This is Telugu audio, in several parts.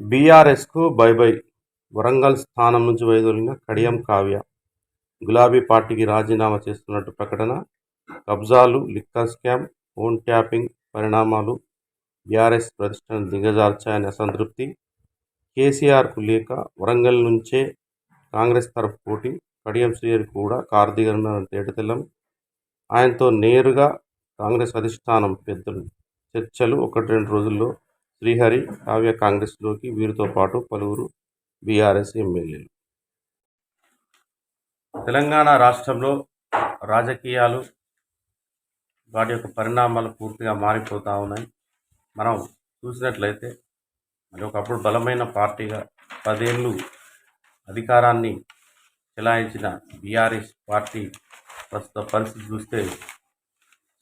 బీఆర్ఎస్కు బై బై వరంగల్ స్థానం నుంచి వైదొలిగిన కడియం కావ్య. గులాబీ పార్టీకి రాజీనామా చేస్తున్నట్టు ప్రకటన. కబ్జాలు లిక్కర్ స్కామ్ ఫోన్ ట్యాపింగ్ పరిణామాలు బీఆర్ఎస్ ప్రతిష్టను దిగజార్చాయని అసంతృప్తి. కేసీఆర్కు లేక వరంగల్ నుంచే కాంగ్రెస్ తరఫు పోటీ. కడియం శ్రీహరి కూడా కారు తేటతెల్లం. ఆయనతో నేరుగా కాంగ్రెస్ అధిష్టానం పెద్దలు. చర్చలు ఒకటి రెండు రోజుల్లో శ్రీహరి కావ్య కాంగ్రెస్లోకి వీరితో పాటు పలువురు బీఆర్ఎస్ ఎమ్మెల్యేలు. తెలంగాణ రాష్ట్రంలో రాజకీయాలు వాటి యొక్క పరిణామాలు పూర్తిగా మారిపోతూ ఉన్నాయి. మనం చూసినట్లయితే మరి ఒకప్పుడు బలమైన పార్టీగా పదేళ్ళు అధికారాన్ని చెలాయించిన బీఆర్ఎస్ పార్టీ ప్రస్తుత పరిస్థితి చూస్తే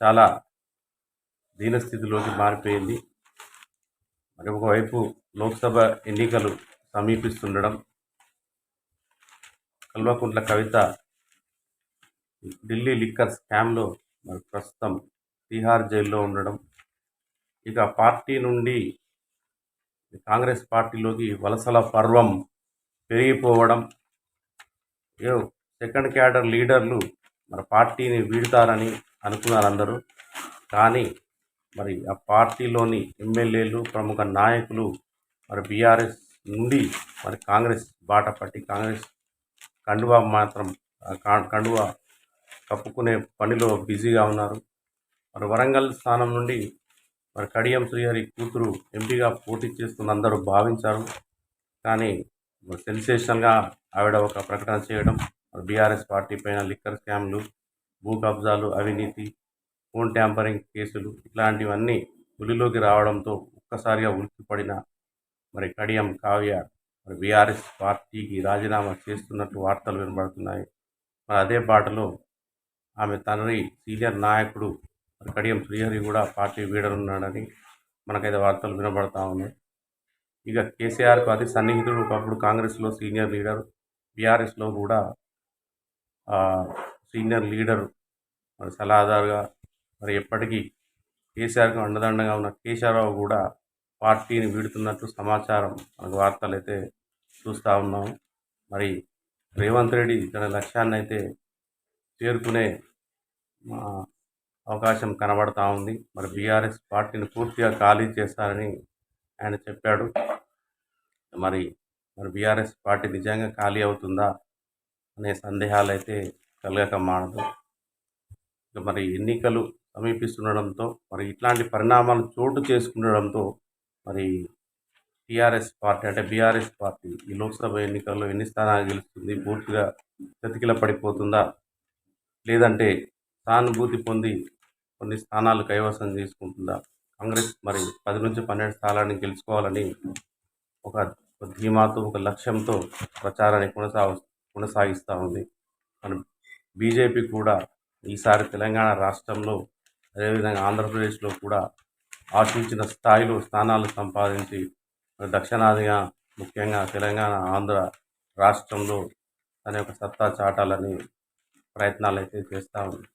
చాలా దీనస్థితిలోకి మారిపోయింది. మరి ఒకవైపు లోక్సభ ఎన్నికలు సమీపిస్తుండడం కల్వకుంట్ల కవిత ఢిల్లీ లిక్కర్ స్కామ్లో మరి ప్రస్తుతం తీహార్ జైల్లో ఉండడం ఇక పార్టీ నుండి కాంగ్రెస్ పార్టీలోకి వలసల పర్వం పెరిగిపోవడం ఏ సెకండ్ క్యాడర్ లీడర్లు మరి పార్టీని వీడతారని అనుకున్నారు అందరూ కానీ మరి ఆ పార్టీలోని ఎమ్మెల్యేలు ప్రముఖ నాయకులు మరి బీఆర్ఎస్ నుండి మరి కాంగ్రెస్ బాట పట్టి కాంగ్రెస్ కండువా మాత్రం కా- కండువా కప్పుకునే పనిలో బిజీగా ఉన్నారు. మరి వరంగల్ స్థానం నుండి మరి కడియం శ్రీహరి కూతురు ఎంపీగా పోటీ చేస్తున్న అందరూ భావించారు. కానీ మరి సెన్సేషనల్గా ఆవిడ ఒక ప్రకటన చేయడం మరి బీఆర్ఎస్ పార్టీ పైన లిక్కర్ స్కామ్లు భూ కబ్జాలు అవినీతి ఫోన్ ట్యాంపరింగ్ కేసులు ఇట్లాంటివన్నీ ఉలిలోకి రావడంతో ఒక్కసారిగా ఉలిక్కిపడిన మరి కడియం కావ్య మరి బీఆర్ఎస్ పార్టీకి రాజీనామా చేస్తున్నట్టు వార్తలు వినబడుతున్నాయి. మరి అదే బాటలో ఆమె తండ్రి సీనియర్ నాయకుడు మరి కడియం శ్రీహరి కూడా పార్టీ వీడనున్నాడని మనకైతే వార్తలు వినబడతా ఉన్నాయి. ఇక కేసీఆర్కు అతి సన్నిహితుడు ఒకప్పుడు కాంగ్రెస్లో సీనియర్ లీడర్ బీఆర్ఎస్లో కూడా సీనియర్ లీడర్ మరి సలహాదారుగా మరి ఎప్పటికీ కేసీఆర్కు అండదండగా ఉన్న కేశవరావు కూడా పార్టీని వీడుతున్నట్టు సమాచారం మనకు వార్తలు అయితే చూస్తూ ఉన్నాము మరి రేవంత్ రెడ్డి తన లక్ష్యాన్ని అయితే చేరుకునే అవకాశం కనబడతా ఉంది. మరి బీఆర్ఎస్ పార్టీని పూర్తిగా ఖాళీ చేస్తారని ఆయన చెప్పాడు. మరి మరి బీఆర్ఎస్ పార్టీ నిజంగా ఖాళీ అవుతుందా అనే సందేహాలు అయితే కలగక మానదు. ఇక మరి ఎన్నికలు సమీపిస్తుండడంతో మరి ఇట్లాంటి పరిణామాలు చోటు చేసుకుండడంతో మరి టీఆర్ఎస్ పార్టీ అంటే బీఆర్ఎస్ పార్టీ ఈ లోక్సభ ఎన్నికల్లో ఎన్ని స్థానాలు గెలుస్తుంది పూర్తిగా చతికిల పడిపోతుందా? లేదంటే సానుభూతి పొంది కొన్ని స్థానాలు కైవసం చేసుకుంటుందా? కాంగ్రెస్ మరి పది నుంచి పన్నెండు స్థానాలను గెలుచుకోవాలని ఒక ధీమాతో ఒక లక్ష్యంతో ప్రచారాన్ని కొనసాగ కొనసాగిస్తూ ఉంది. మన బీజేపీ కూడా ఈసారి తెలంగాణ రాష్ట్రంలో అదేవిధంగా ఆంధ్రప్రదేశ్లో కూడా ఆశించిన స్థాయిలో స్థానాలు సంపాదించి దక్షిణాదిగా ముఖ్యంగా తెలంగాణ ఆంధ్ర రాష్ట్రంలో తన యొక్క సత్తా చాటాలని ప్రయత్నాలు అయితే చేస్తూ ఉంది